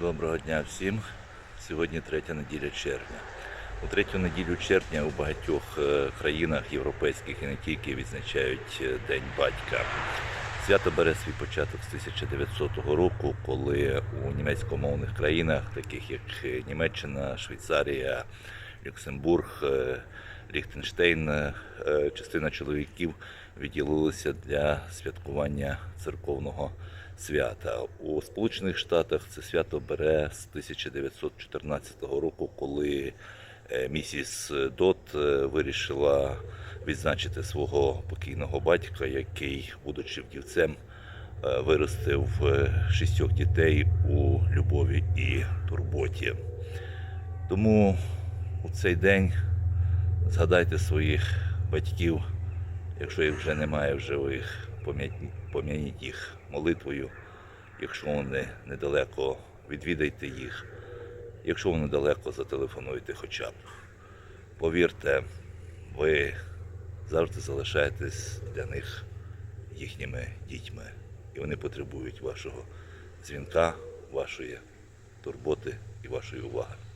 Доброго дня всім. Сьогодні третя неділя червня. У третю неділю червня у багатьох е, країнах європейських і не тільки відзначають е, День батька. Свято бере свій початок з 1900 року, коли у німецькомовних країнах, таких як е, Німеччина, Швейцарія, Люксембург, Ліхтенштейн, е, частина чоловіків відділилися для святкування церковного свята. У Сполучених Штатах це свято бере з 1914 року, коли е, місіс Дот е, вирішила відзначити свого покійного батька, який, будучи вдівцем, виростив шістьох дітей у любові і турботі. Тому у цей день згадайте своїх батьків, якщо їх вже немає в живих, пом'яніть їх молитвою. Якщо вони недалеко, відвідайте їх. Якщо вони далеко, зателефонуйте хоча б. Повірте, ви завжди залишаєтесь для них їхніми дітьми. І вони потребують вашого дзвінка, вашої турботи і вашої уваги.